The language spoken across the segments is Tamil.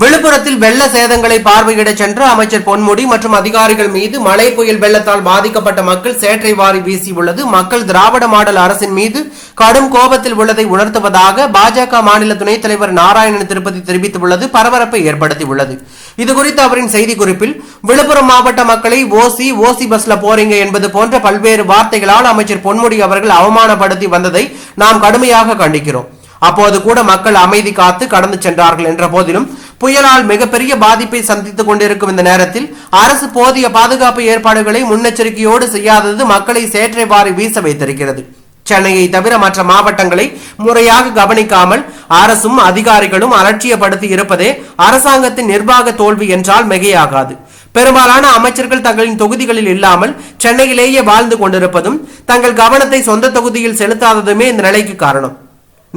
விழுப்புரத்தில் வெள்ள சேதங்களை பார்வையிட சென்ற அமைச்சர் பொன்முடி மற்றும் அதிகாரிகள் மீது மழை புயல் வெள்ளத்தால் பாதிக்கப்பட்ட மக்கள் சேற்றை வாரி வீசியுள்ளது மக்கள் திராவிட மாடல் அரசின் மீது கடும் கோபத்தில் உள்ளதை உணர்த்துவதாக பாஜக மாநில துணைத் தலைவர் நாராயணன் திருப்பதி தெரிவித்துள்ளது. பரபரப்பை ஏற்படுத்தியுள்ளது. இதுகுறித்து அவரின் செய்திக்குறிப்பில் விழுப்புரம் மாவட்ட மக்களை ஓசி ஓசி பஸ்ல போறீங்க என்பது போன்ற பல்வேறு வார்த்தைகளால் அமைச்சர் பொன்முடி அவர்கள் அவமானப்படுத்தி வந்ததை நாம் கடுமையாக கண்டிக்கிறோம். அப்போது கூட மக்கள் அமைதி காத்து கடந்து சென்றார்கள் என்ற போதிலும் புயலால் மிகப்பெரிய பாதிப்பை சந்தித்துக் கொண்டிருக்கும் இந்த நேரத்தில் அரசு போதிய பாதுகாப்பு ஏற்பாடுகளை முன்னெச்சரிக்கையோடு செய்யாதது மக்களை சேற்றை வாரி வீச வைத்திருக்கிறது. சென்னையை தவிர மற்ற மாவட்டங்களை முறையாக கவனிக்காமல் அரசும் அதிகாரிகளும் அலட்சியப்படுத்தி இருப்பதே அரசாங்கத்தின் நிர்வாக தோல்வி என்றால் மிகையாகாது. பெரும்பாலான அமைச்சர்கள் தங்களின் தொகுதிகளில் இல்லாமல் சென்னையிலேயே வாழ்ந்து கொண்டிருப்பதும் தங்கள் கவனத்தை சொந்த தொகுதியில் செலுத்தாததுமே இந்த நிலைக்கு காரணம்.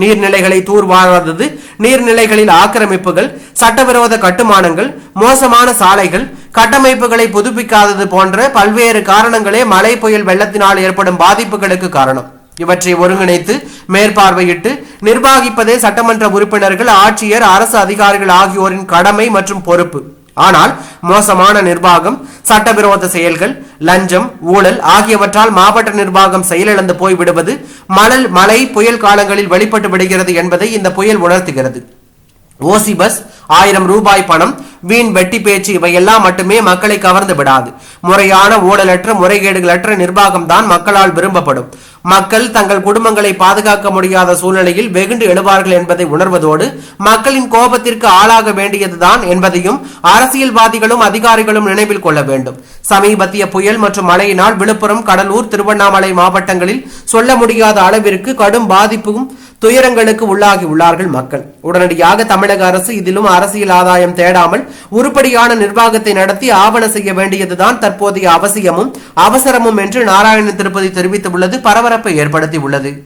நீர்நிலைகளை தூர்வாராதது நீர்நிலைகளில் ஆக்கிரமிப்புகள் சட்டவிரோத கட்டுமானங்கள் மோசமான சாலைகள் கட்டமைப்புகளை புதுப்பிக்காதது போன்ற பல்வேறு காரணங்களே மழை புயல் வெள்ளத்தினால் ஏற்படும் பாதிப்புகளுக்கு காரணம். இவற்றை ஒருங்கிணைத்து மேற்பார்வையிட்டு நிர்வகிப்பதே சட்டமன்ற உறுப்பினர்கள் ஆட்சியர் அரசு அதிகாரிகள் ஆகியோரின் கடமை மற்றும் பொறுப்பு. ஆனால் மோசமான நிர்வாகம் சட்டவிரோத செயல்கள் லஞ்சம் ஊழல் ஆகியவற்றால் மாவட்ட நிர்வாகம் செயலிழந்து போய்விடுவது மணல் மழை புயல் காலங்களில் வெளிப்பட்டு விடுகிறது என்பதை இந்த புயல் உணர்த்துகிறது. ஓசி பஸ் ஆயிரம் ரூபாய் பணம் வீண் வெட்டி பேச்சு இவையெல்லாம் மட்டுமே மக்களை கவர்ந்து விடாது. முறையான ஊழலற்ற முறைகேடுகளற்ற நிர்வாகம் தான் மக்களால் விரும்பப்படும். மக்கள் தங்கள் குடும்பங்களை பாதுகாக்க முடியாத சூழ்நிலையில் வெகுண்டு எழுவார்கள் என்பதை உணர்வதோடு மக்களின் கோபத்திற்கு ஆளாக வேண்டியதுதான் என்பதையும் அரசியல்வாதிகளும் அதிகாரிகளும் நினைவில் கொள்ள வேண்டும். சமீபத்திய புயல் மற்றும் மழையினால் விழுப்புரம் கடலூர் திருவண்ணாமலை மாவட்டங்களில் சொல்ல முடியாத அளவிற்கு கடும் பாதிப்பும் துயரங்களுக்கு உள்ளாகி உள்ளார்கள் மக்கள். உடனடியாக தமிழக அரசு இதிலும் அரசியல் ஆதாயம் தேடாமல் உருப்படியான நிர்வாகத்தை நடத்தி ஆவண செய்ய வேண்டியதுதான் தற்போதைய அவசியமும் அவசரமும் என்று நாராயண திருப்பதி தெரிவித்துள்ளது. பரபரப்பை ஏற்படுத்தி உள்ளது